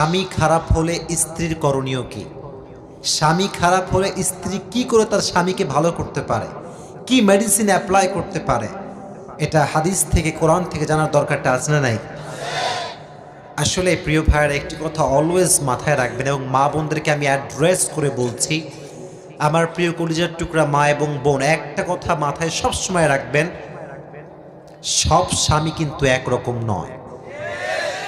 স্বামী খারাপ হলে স্ত্রীর করণীয় কি? স্বামী খারাপ হলে স্ত্রী কি করে তার স্বামীকে ভালো করতে পারে? কি মেডিসিন অ্যাপ্লাই করতে পারে? এটা হাদিস থেকে, কোরআন থেকে জানার দরকারটা আছে না নাই? আসলে প্রিয় ভাইয়ের, একটি কথা অলওয়েজ মাথায় রাখবেন এবং মা বোনদেরকে আমি অ্যাড্রেস করে বলছি। আমার প্রিয় কলিজার টুকরা মা এবং বোন, একটা কথা মাথায় সবসময় রাখবেন, সব স্বামী কিন্তু একরকম নয়।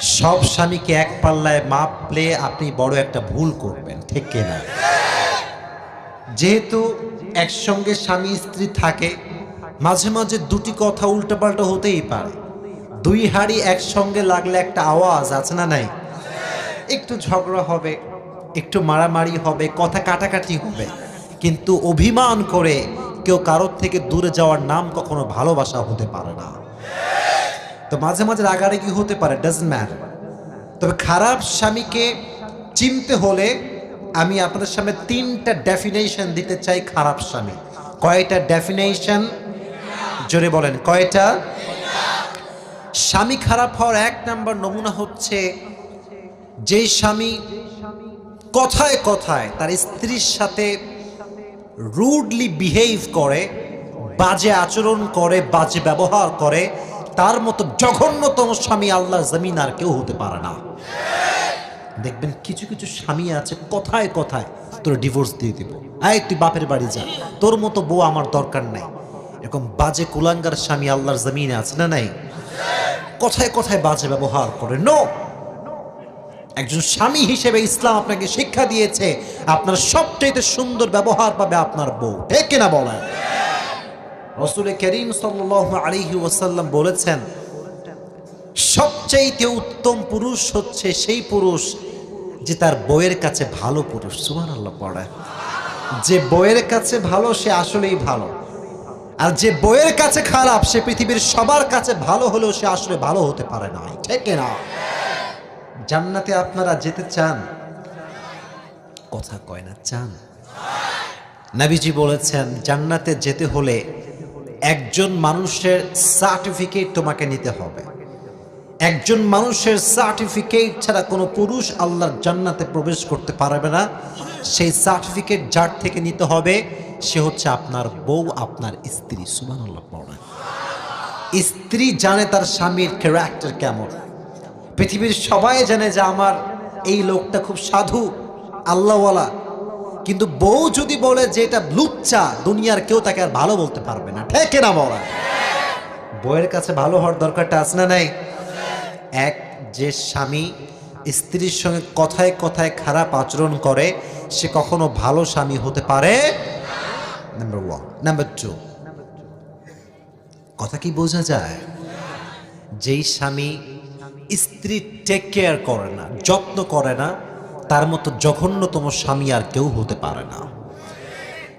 সব স্বামীকে এক পাল্লায় মাপলে আপনি বড় একটা ভুল করবেন, ঠিক কিনা? যেহেতু একসঙ্গে স্বামী স্ত্রী থাকে, মাঝে মাঝে দুটি কথা উল্টাপাল্টা হতেই পারে। দুই হাড়ি একসঙ্গে লাগলে একটা আওয়াজ, আছে না নাই? একটু ঝগড়া হবে, একটু মারামারি হবে, কথা কাটাকাটি হবে। কিন্তু অভিমান করে কেউ কারোর থেকে দূরে যাওয়ার নাম কখনো ভালোবাসা হতে পারে না। তো মাঝে মাঝে রাগারাগি হতে পারে ডাজন্ট ম্যাটার তবে খারাপ স্বামীকে চিনতে হলে আমি আপনাদের সামনে তিনটা ডেফিনেশন দিতে চাই খারাপ স্বামী। কয়টা ডেফিনেশন জোরে বলেন, কয়টা? স্বামী খারাপ হওয়ার এক নাম্বার নমুনা হচ্ছে যেই স্বামী কথায় কথায় তার স্ত্রীর সাথে রুডলি বিহেভ করে, বাজে আচরণ করে, বাজে ব্যবহার করে তার মতো জঘন্যতম স্বামী আল্লাহ জমিন আর কেউ হতে পারে না। দেখবেন কিছু কিছু স্বামী আছে, কথায় কথায় তোর ডিভোর্স দিয়ে দিব। আয় তুই বাপের বাড়ি যা। তোর মতো বউ আমার দরকার নাই। এরকম বাজে কুলাঙ্গার স্বামী আল্লাহর জমিনে আছে না নাই? কথায় কথায় বাজে ব্যবহার করে। নো একজন স্বামী হিসেবে ইসলাম আপনাকে শিক্ষা দিয়েছে, আপনার সবচাইতে সুন্দর ব্যবহার পাবে আপনার বউ। ঠিক কিনা বলেন? রসুল করিম সাল্লাহ আলিহি ওয়াসাল্লাম বলেছেন, সবচাইতে উত্তম পুরুষ হচ্ছে সেই পুরুষ যে তার বইয়ের কাছে ভালো পুরুষ। সুমান আল্লাহ পড়ে। যে বইয়ের কাছে ভালো, সে আসলেই ভালো। আর যে বইয়ের কাছে খারাপ, সে পৃথিবীর সবার কাছে ভালো হলেও সে আসলে ভালো হতে পারে না। ঠিক না? জান্নাতে আপনারা যেতে চান? কথা কয় না, চান। নাবিজি বলেছেন, জান্নাতে যেতে হলে একজন মানুষের সার্টিফিকেট তোমাকে নিতে হবে। একজন মানুষের সার্টিফিকেট ছাড়া কোনো পুরুষ আল্লাহর জান্নাতে প্রবেশ করতে পারবে না। সেই সার্টিফিকেট যার থেকে নিতে হবে, সে হচ্ছে আপনার বউ, আপনার স্ত্রী। সুবহানাল্লাহ, পড়ে স্ত্রী জানে তার স্বামীর ক্যারেক্টার কেমন। পৃথিবীর সবাই জানে যে আমার এই লোকটা খুব সাধু, আল্লাহওয়ালা। কিন্তু বউ যদি বলে যে এটা লুচ্চা, দুনিয়ার কেউ তাকে আর ভালো বলতে পারবে না। ঠিক না বলা বউয়ের কাছে ভালো হওয়ার দরকারটা আছে না নাই? এক, যে স্বামী স্ত্রীর সঙ্গে কথায় কথায় খারাপ আচরণ করে, সে কখনো ভালো স্বামী হতে পারে? নাম্বার ওয়ান নাম্বার টু কথা কি বোঝা যায়? যেই স্বামী স্ত্রী টেক কেয়ার করে না, যত্ন করে না তার মতো জঘন্যতম স্বামী আর কেউ হতে পারে না।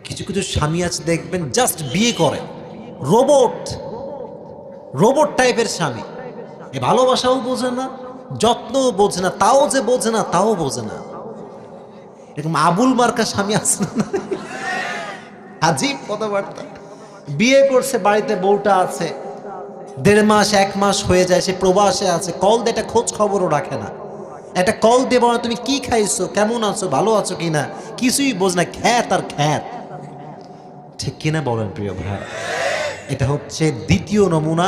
কিছু কিছু স্বামী আছে, দেখবেন জাস্ট বিয়ে করে। রোবট রোবট টাইপের স্বামী। এ ভালোবাসাও বোঝে না, যত্নও বোঝে না, তাও যে বোঝে না, তাও বোঝে না। এরকম আবুল মার্কা স্বামী আছে না? কথাবার্তা। বিয়ে করছে, বাড়িতে বউটা আছে। দেড় মাস, এক মাস হয়ে যায়, সে প্রবাসে আছে। কল একটা খোঁজ খবরও রাখে না। একটা কল দিয়ে বলো, তুমি কি খাইছো? কেমন আছো? ভালো আছো কিনা? কিছুই বোঝ না, খ্যাত আর খ্যাত। ঠিক কিনা বলেন, প্রিয় ভাই? এটা হচ্ছে দ্বিতীয় নমুনা,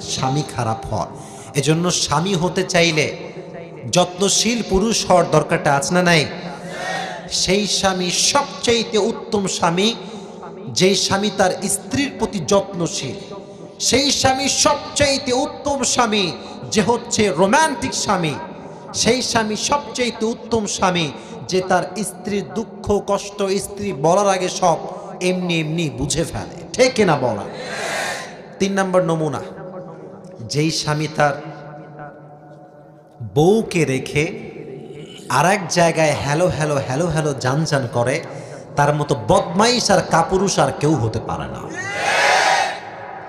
স্বামী খারাপ হওয়ার এজন্য স্বামী হতে চাইলে যত্নশীল পুরুষ হওয়ার দরকারটা আছে না নাই? সেই স্বামী সবচাইতে উত্তম স্বামী, যেই স্বামী তার স্ত্রীর প্রতি যত্নশীল। সেই স্বামী সবচাইতে উত্তম স্বামী, যে হচ্ছে রোম্যান্টিক স্বামী। সেই স্বামী সবচেয়ে উত্তম স্বামী, যে তার স্ত্রীর দুঃখ, কষ্ট, স্ত্রী বলার আগে সব এমনি এমনি বুঝে ফেলে। ঠিক না বলা? তিন নম্বর নমুনা। যেই স্বামী তার বউকে রেখে আর এক জায়গায় হ্যালো হ্যালো হ্যালো হ্যালো জান জান করে, তার মতো বদমাইশ আর কাপুরুষ আর কেউ হতে পারে না।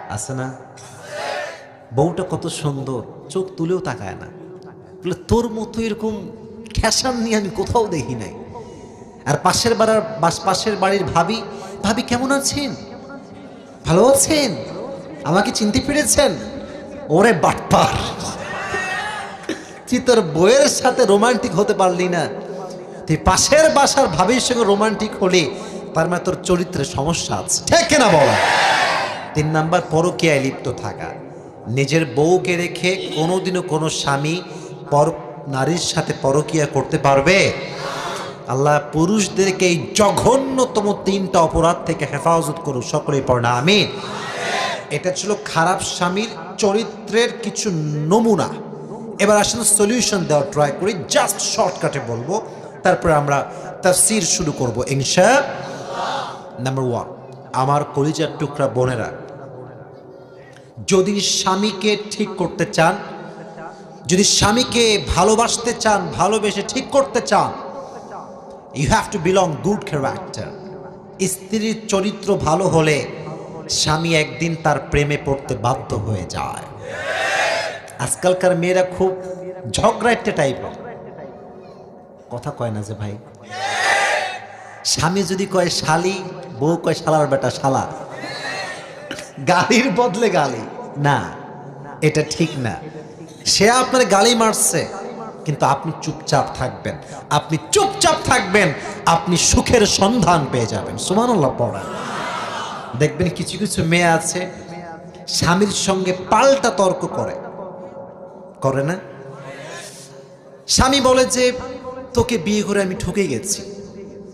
আছে না? বউটা কত সুন্দর, চোখ তুলেও তাকায় না। বলে, তোর মতো এরকম খ্যাসান নিয়ে আমি কোথাও দেখি নাই। আর পাশের বাড়ার পাশের বাড়ির ভাবি ভাবি, কেমন আছেন? ভালো আছেন। আমাকে চিনতে পেরেছেন? ওরে বাটপার। তুই তোর বইয়ের সাথে রোমান্টিক হতে পারলি না। তুই পাশের বাসার ভাবির সঙ্গে রোমান্টিক হলে। তার মানে তোর চরিত্রে সমস্যা আছে। ঠিক না বলা? তিন নাম্বার পরকীয়ায় লিপ্ত থাকা। নিজের বউকে রেখে কোনোদিনও কোনো স্বামী পর নারীর সাথে পরকীয়া করতে পারবে? আল্লাহ পুরুষদেরকে এই জঘন্যতম তিনটা অপরাধ থেকে হেফাজত করুক, সকলেই পড়না আমি এটা ছিল খারাপ স্বামীর চরিত্রের কিছু নমুনা। এবার আসলে সলিউশন দেওয়ার ট্রাই করি জাস্ট শর্টকাটে বলব। তারপরে আমরা তাফসির শুরু করব, ইনশা নাম্বার ওয়ান আমার কলিজার টুকরা বোনেরা, যদি স্বামীকে ঠিক করতে চান যদি স্বামীকে ভালোবাসতে চান, ভালোবেসে ঠিক করতে চান you have to belong good character স্ত্রীর চরিত্র ভালো হলে স্বামী একদিন তার প্রেমে পড়তে বাধ্য হয়ে যায়। আজকালকার মেয়েরা খুব ঝগড়া একটা টাইপের কথা কয় না যে ভাই? স্বামী যদি কয় শালি, বউ কয় শালার বেটা শালা, গালির বদলে গালি। না, এটা ঠিক না। সে আপনার গালি মারছে। কিন্তু আপনি চুপচাপ থাকবেন। আপনি চুপচাপ থাকবেন, আপনি সুখের সন্ধান পেয়ে যাবেন। সুমানুল্লাহ পড়া। দেখবেন কিছু কিছু মেয়ে আছে, স্বামীর সঙ্গে পাল্টা তর্ক করে। করে না? স্বামী বলে যে, তোকে বিয়ে করে আমি ঠকে গেছি।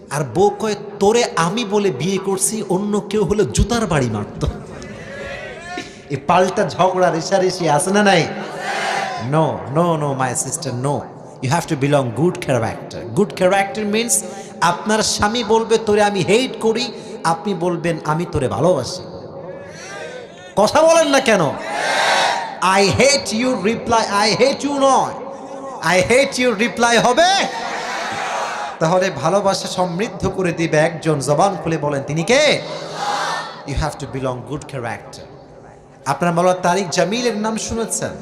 আর বউ কয়, তোরে আমি বলে বিয়ে করছি, অন্য কেউ হলে জুতার বাড়ি মারত। এই পাল্টা ঝগড়া রেশারেশি আছে না নাই? No no no my sister no you have to belong good character good character means আপনার স্বামী বলবে, তোরে আমি হেট করি। আপনি বলবেন, আমি তোরে ভালোবাসি। কথা বলেন না কেন? I hate you reply I hate you নয় আই হেট ইউ রিপ্লাই হবে। তাহলে ভালোবাসা সমৃদ্ধ করে দিবে একজন জবান খুলে বলেন, তিনি কে? You have to belong good character আপনার বলা তারিক জামিলের নাম শুনেছেন?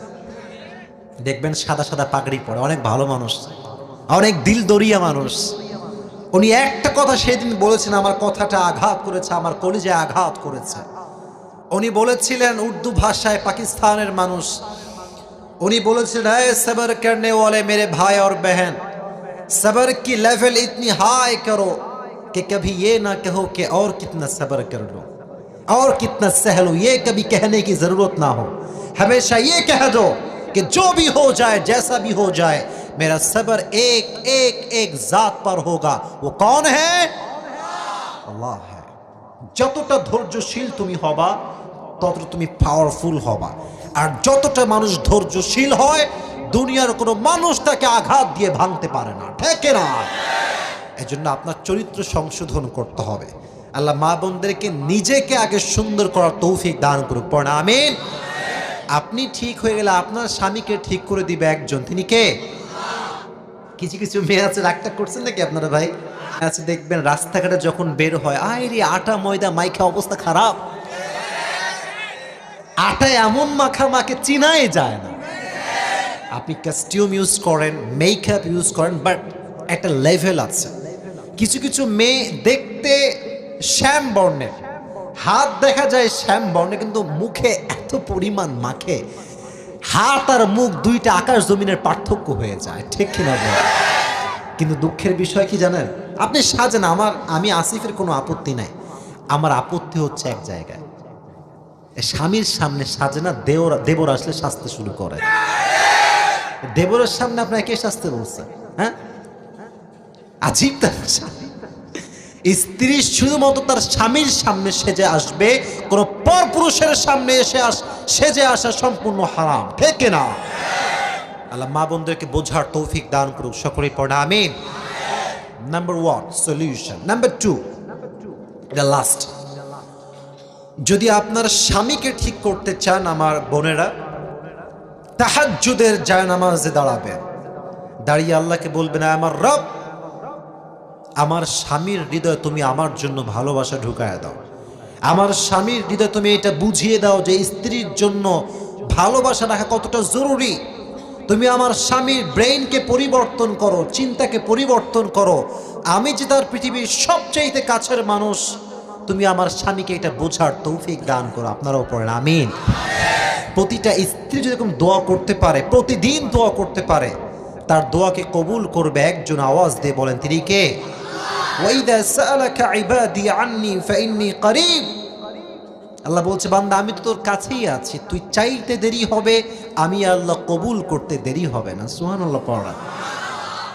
দেখবেন সাদা সাদা পাগড়ি পরে অনেক ভালো মানুষ অনেক দিল দরিয়া মানুষ উনি একটা কথা সেদিন বলেছেন আমার কথাটা আঘাত করেছে আমার কলিজে আঘাত করেছে উনি বলেছিলেন উর্দু ভাষায় পাকিস্তানের মানুষ উনি বলেছিলেন "ऐ सबर करने वाले मेरे भाई और बहन सबर की लेवल इतनी हाई करो कि कभी ये ना कहो कि और कितना सबर कर लो और कितना सह लो ये कभी कहने की जरूरत ना हो हमेशा ये कह दो कि जो भी हो जाए जैसा भी हो जाए मेरा सबर एक एक एक जात पर होगा वो कौन है আল্লাহ হ্যাঁ যতটা ধৈর্যশীল তুমি হবা ততটা তুমি পাওয়ারফুল হবা আর যতটা মানুষ ধৈর্যশীল হয় দুনিয়ার কোনো মানুষ তাকে আঘাত দিয়ে ভাঙতে পারে না ঠেকে না এজন্য আপনার চরিত্র সংশোধন করতে হবে আল্লাহ মা বোনদেরকে নিজেকে আগে সুন্দর করার তৌফিক দান করুক পড়া আমিন আপনি ঠিক হয়ে গেলে আপনার স্বামীকে ঠিক করে দিবে একজন। তিনি কে? কিছু কিছু মেয়ে আছে রাগটা করছেন নাকি আপনারা ভাই? আছে, দেখবেন রাস্তাঘাটে যখন বের হয়, আয় রে, আটা, ময়দা, মাইখা, অবস্থা খারাপ। আটা এমন মাখা মাকে চিনাই যায় না। আপনি কাস্টিউম ইউজ করেন মেকআপ ইউজ করেন বাট একটা লেভেল আছে। কিছু কিছু মেয়ে দেখতে শ্যাম বর্ণের। হাত দেখা যায় শ্যাম বর্ণে, কিন্তু মুখে এত পরিমাণ মাখে। হাত আর মুখ দুইটা আকাশ জমিনের পার্থক্য হয়ে যায়, ঠিক কিনা কিন্তু দুঃখের বিষয় কি জানেন? আপনি সাজেন, আমার, আমি আসিফের কোনো আপত্তি নাই। আমার আপত্তি হচ্ছে এক জায়গায়। স্বামীর সামনে সাজে না, দেওর, দেবর আসলে সাজতে শুরু করে। দেবরের সামনে আপনাকে কে সাজতে বলছে হ্যাঁ? আজীব তার স্ত্রী শুধুমাত্র তার স্বামীর সামনে সেজে আসবে, কোন পর পুরুষের সামনে এসে আস, সেজে আসা সম্পূর্ণ হারাম, ঠিক না? আল্লাহ মা বোনদেরকে বোঝার তৌফিক দান করুক, সকলেই পড়া আমিন। Number one solution number two এটা লাস্ট যদি আপনার স্বামীকে ঠিক করতে চান আমার বোনেরা, তাহাজ্জুদের যায় নামাজে দাঁড়াবেন। দাঁড়িয়ে আল্লাহকে বলবেন, আমার রব আমার স্বামীর হৃদয় তুমি আমার জন্য ভালোবাসা ঢুকায় দাও। আমার স্বামীর হৃদয় তুমি এটা বুঝিয়ে দাও যে স্ত্রীর জন্য ভালোবাসা রাখা কতটা জরুরি। তুমি আমার স্বামীর ব্রেইনকে পরিবর্তন করো, চিন্তাকে পরিবর্তন করো। আমি যে তার পৃথিবীর সবচাইতে কাছের মানুষ, তুমি আমার স্বামীকে এটা বোঝার তৌফিক দান করো। আপনারাও পড়েন, আমিন। প্রতিটা স্ত্রী যেরকম দোয়া করতে পারে, প্রতিদিন দোয়া করতে পারে তার দোয়াকে কবুল করবে একজন আওয়াজ দিয়ে বলেন, তিনি কে? আল্লাহ বলছে, বান্দা, আমি তো তোর কাছেই আছি, তুই চাইতে দেরি হবে, আমি আল্লাহ কবুল করতে দেরি হবে না। সুহান আল্লাহ পড়া।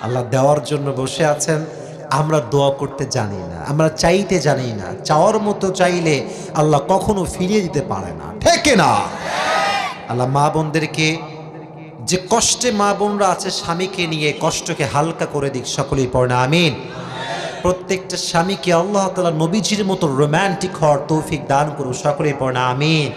আল্লাহ দেওয়ার জন্য বসে আছেন, আমরা দোয়া করতে জানি না, আমরা চাইতে জানি না, চাওয়ার মতো চাইলে আল্লাহ কখনো ফিরিয়ে দিতে পারে না। ঠেকে না আল্লাহ মা বোনদেরকে যে কষ্টে মা বোনরা আছে, স্বামীকে নিয়ে কষ্টকে হালকা করে দিক, সকলেই পড়ে না। আমিন। প্রত্যেকটা স্বামীকে আল্লাহ তালা নবীজির মতো রোম্যান্টিক হওয়ার তৌফিক দান করুন সকলেই পড়ে না। আমিন।